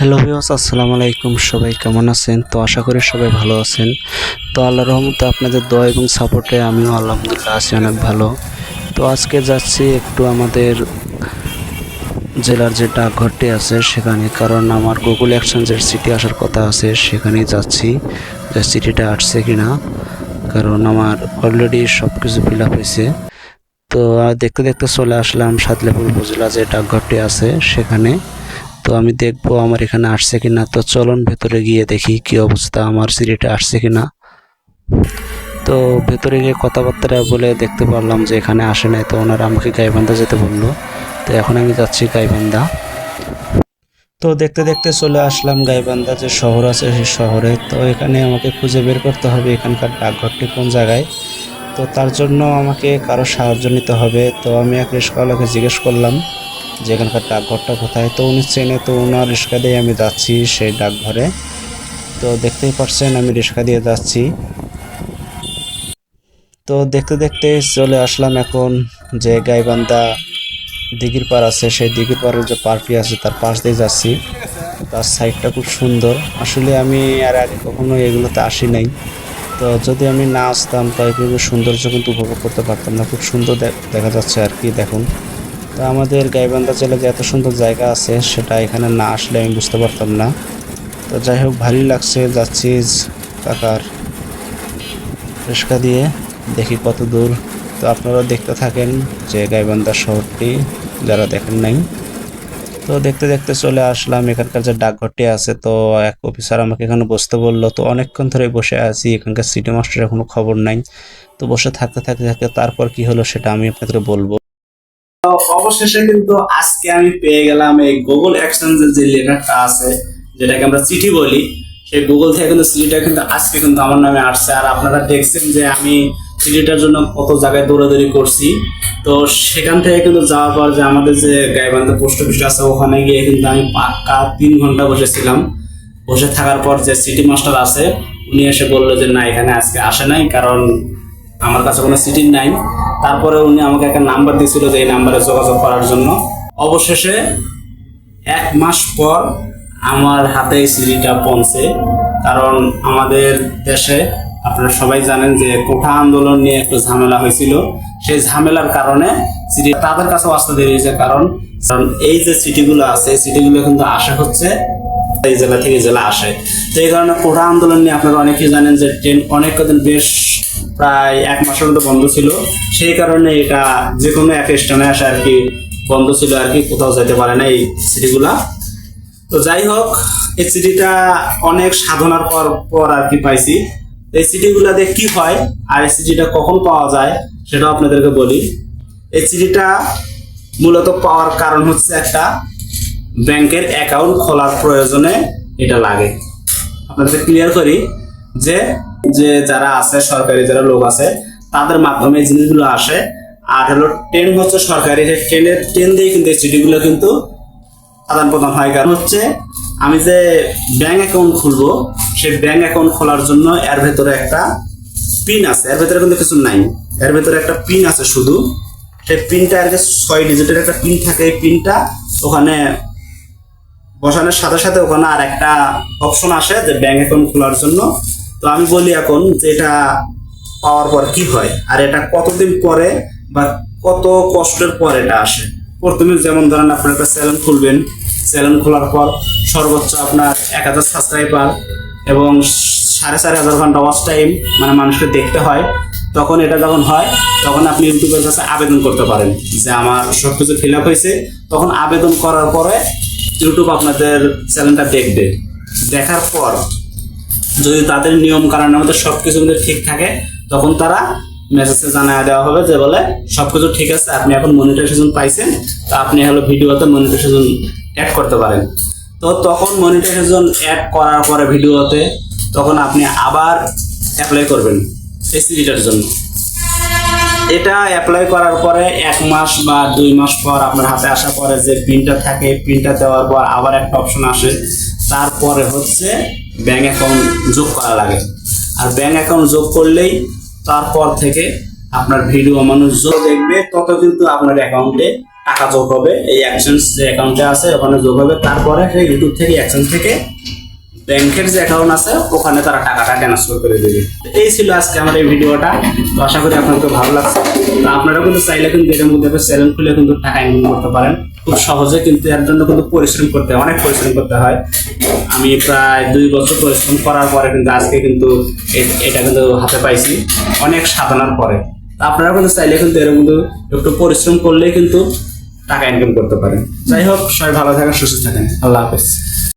Hello views আসসালামু আলাইকুম। সবাই কেমন আছেন? তো আশা করি সবাই ভালো আছেন। তো আল্লাহর রহমতে আপনাদের দোয়া এবং সাপোর্টে আমিও আলহামদুলিল্লাহ আছি, অনেক ভালো। তো আজকে যাচ্ছি একটু আমাদের জেলার যে ডাকঘরটি আছে সেখানে, কারণ আমার গুগল এক্সচেঞ্জের সিটি আসার কথা আছে, সেখানেই যাচ্ছি। যে সিটিটা আসছে কিনা, কারণ আমার অলরেডি সব কিছু ফিল আপ হয়েছে। তো দেখতে দেখতে চলে আসলাম সাতলেপুর উপজেলা যে ডাকঘরটি আছে সেখানে। তো আমি দেখব আমার এখানে আসছে কিনা। তো চলুন ভেতরে গিয়ে দেখি কি অবস্থা, আমার সিটিটা আসছে কিনা। তো ভেতরে গিয়ে কথাবার্তা বলে দেখতে পারলাম যে এখানে আসে নাই, তো ওনারা আমাকে গাইবান্ধা যেতে বলল। তো এখন আমি যাচ্ছি গাইবান্ধা। তো দেখতে দেখতে চলে আসলাম গাইবান্ধা, যে শহর আছে সেই শহরে। তো এখানে আমাকে খুঁজে বের করতে হবে এখানকার ডাকঘরটি কোন জায়গায়। তো তার জন্য আমাকে কারও সাহায্য নিতে হবে। তো আমি এক রিস্কাওয়ালাকে জিজ্ঞেস করলাম যে এখানকার ডাকঘরটা কোথায়? তো উনি চেনে, তো ওনার রিক্সা দিয়ে আমি যাচ্ছি সেই ডাকঘরে। তো দেখতেই পাচ্ছেন আমি রিক্সা দিয়ে যাচ্ছি। তো দেখতে দেখতে চলে আসলাম এখন যে গাইবান্ধা দিঘির পার আছে, সেই দিঘির পাড়ের যে পার্কটি আছে, তার পাশ দিয়ে যাচ্ছি। তার সাইডটা খুব সুন্দর। আসলে আমি আর আগে কখনো এগুলোতে আসি নাই। তো যদি আমি না আসতাম তাই কিন্তু সৌন্দর্য কিন্তু উপভোগ করতে পারতাম না। খুব সুন্দর দেখা যাচ্ছে আর কি, দেখুন। তো আমাদের গাইবান্ধা জেলায় যে এত সুন্দর জায়গা আছে, সেটা এখানে না আসলে আমি বুঝতে পারতাম না। তো যাই হোক, ভালোই লাগছে, যাচ্ছি কাকার রিক্সা দিয়ে, দেখি কত দূর। তো আপনারা দেখতে থাকেন যে গাইবান্ধা শহরটি, যারা দেখেন নাই। তো দেখতে দেখতে চলে আসলাম, এখানকার যে ডাকঘরটি আছে, তো এক অফিসার আমাকে এখানে বসতে বলল, তো অনেকক্ষণ ধরে বসে আছি, এখানকার সিটি মাস্টারের কোনো খবর নাই। তো বসে থাকতে থাকতে থাকতে তারপর কি হলো, সেটা আমি আপনাদের বলব। তো অবশেষে কিন্তু আজকে আমি পেয়ে গেলাম এই গুগল এক্সচেঞ্জের যে লেটারটা আছে, যেটাকে আমরা চিঠি বলি, সেই গুগল থেকে কিন্তু চিঠিটা কিন্তু আজকে কিন্তু আমার নামে আসছে। আর আপনারা দেখছেন যে আমি চিঠিটার জন্য কত জায়গায় দৌড়াদৌড়ি করছি। তো সেখান থেকে কিন্তু যাওয়ার পর যে আমাদের যে গাইবান্ধা পোস্ট অফিস আছে, ওখানে গিয়ে কিন্তু আমি পাক্কা তিন ঘণ্টা বসেছিলাম। বসে থাকার পর যে সিটি মাস্টার আছে, উনি এসে বলল যে, না, এখানে আজকে আসে নাই, কারণ আমার কাছে কোনো সিটি নাই। তারপরে উনি আমাকে একটা নাম্বার দিয়েছিল যে এই নাম্বারে যোগাযোগ করার জন্য। অবশেষে এক মাস পর আমার হাতে এই সিডিটা পৌঁছে। কারণ আমাদের দেশে আপনারা সবাই জানেন যে কোঠা আন্দোলন নিয়ে একটু ঝামেলা হয়েছিল। সেই ঝামেলার কারণে সিটি তাদের কাছে আসতে দেরি হয়েছে। কারণ কারণ এই যে সিটিগুলো আছে, এই সিটিগুলো কিন্তু আসা হচ্ছে এই জেলা থেকে জেলা আসে। তো এই কারণে কোঠা আন্দোলন নিয়ে আপনারা অনেকেই জানেন যে ট্রেন অনেক কদিন বেশ প্রায় এক মাসের মতো বন্ধ ছিল। সেই কারণে এটা যে কোনো এক স্টেশনে আসে আর কি বন্ধ ছিল আর কি, কোথাও যেতে পারে না এই সিটিগুলা তো যাই হোক, এই সিটিটা অনেক সাধনার পর পর আর কি পাইছি। এই সিটিগুলাতে কি হয় আর এই সিটিটা কখন পাওয়া যায় সেটাও আপনাদেরকে বলি। এই সিটিটা মূলত পাওয়ার কারণ হচ্ছে একটা, ব্যাংকের অ্যাকাউন্ট খোলার প্রয়োজনে এটা লাগে। আপনাদের ক্লিয়ার করি যে যে যারা আছে, সরকারি যারা লোক আছে, তাদের মাধ্যমে জিনিসগুলো আসে। আর হলো ট্রেন হচ্ছে সরকারি, যে ট্রেনের ট্রেন দিয়ে কিন্তু এই চিঠিগুলো কিন্তু আদান প্রদান হয়। কারণ হচ্ছে আমি যে ব্যাংক অ্যাকাউন্ট খুলবো, সেই ব্যাংক অ্যাকাউন্ট খোলার জন্য এর ভেতরে একটা পিন আছে। এর ভেতরে কিন্তু কিছু নাই। এর ভেতরে একটা পিন আছে শুধু। সেই পিনটা আর ছয় ডিজিটের একটা পিন থাকে, এই পিনটা ওখানে বসানোর সাথে সাথে ওখানে আর একটা অপশন আসে যে ব্যাংক অ্যাকাউন্ট খোলার জন্য। তো আমি বলি এখন যে এটা পাওয়ার পর কি হয়? আর এটা কতদিন পরে বা কত কষ্টের পর এটা আসে? প্রথমে যেমন ধরেন আপনার একটা চ্যানেল খুলবেন চ্যানেল খোলার পর সর্বোচ্চ আপনার এক হাজার সাবস্ক্রাইবার এবং সাড়ে চার হাজার ঘণ্টা ওয়াচ টাইম মানে মানুষকে দেখতে হয়। তখন এটা যখন হয়, তখন আপনি ইউটিউবের কাছে আবেদন করতে পারেন যে আমার সব কিছু ফিল আপ হয়েছে। তখন আবেদন করার পরে ইউটিউব আপনাদের চ্যানেলটা দেখবে। দেখার পর যদি তাদের নিয়ম কারণের মধ্যে সব কিছু ঠিক থাকে, তখন তারা মেসেজে জানায় দেওয়া হবে যে বলে, সবকিছু ঠিক আছে, আপনি এখন মনিটাইজেশন পাইছেন, তো আপনি হলো ভিডিওতে মনিটাইজেশন অ্যাড করতে পারেন। তো তখন মনিটাইজেশন অ্যাড করার পরে ভিডিওতে তখন আপনি আবার অ্যাপ্লাই করবেন এই জন্য। এটা অ্যাপ্লাই করার পরে এক মাস বা দুই মাস পর আপনার হাতে আসার পরে যে পিনটা থাকে পিনটা দেওয়ার পর আবার একটা অপশন আসে। তারপরে হচ্ছে ব্যাংক অ্যাকাউন্ট যোগ করা লাগে। আর ব্যাঙ্ক অ্যাকাউন্ট যোগ করলেই তারপর থেকে আপনার ভিডিও মানুষ যত দেখবে, তত কিন্তু আপনার অ্যাকাউন্টে টাকা যোগ হবে। এই এক্সচেঞ্জ যে অ্যাকাউন্টে আছে, ওখানে যোগ হবে। তারপরে সেই ইউটিউব থেকে এক্সচেঞ্জ থেকে ব্যাংকের যে অ্যাকাউন্ট আছে, ওখানে তারা টাকাটা ট্রান্সফার করে দেবে। এই ছিল আজকে আমার এই ভিডিওটা। তো আশা করি আপনাদের ভালো লাগছে। আপনারা কিন্তু চাইলে কিন্তু এর মধ্যে চ্যানেল খুলে কিন্তু টাকা ইনকাম করতে পারেন। খুব সহজে কিন্তু এর জন্য কিন্তু পরিশ্রম করতে হয় অনেক পরিশ্রম করতে হয়। আমি প্রায় দুই বছর পরিশ্রম করার পরে কিন্তু আজকে কিন্তু এটা কিন্তু হাতে পাইছি, অনেক সাধনার পরে। আপনারা কিন্তু চাইলে কিন্তু এর মধ্যে একটু পরিশ্রম করলেই কিন্তু টাকা ইনকাম করতে পারেন। যাই হোক, সবাই ভালো থাকেন, সুস্থ থাকেন। আল্লাহ হাফেজ।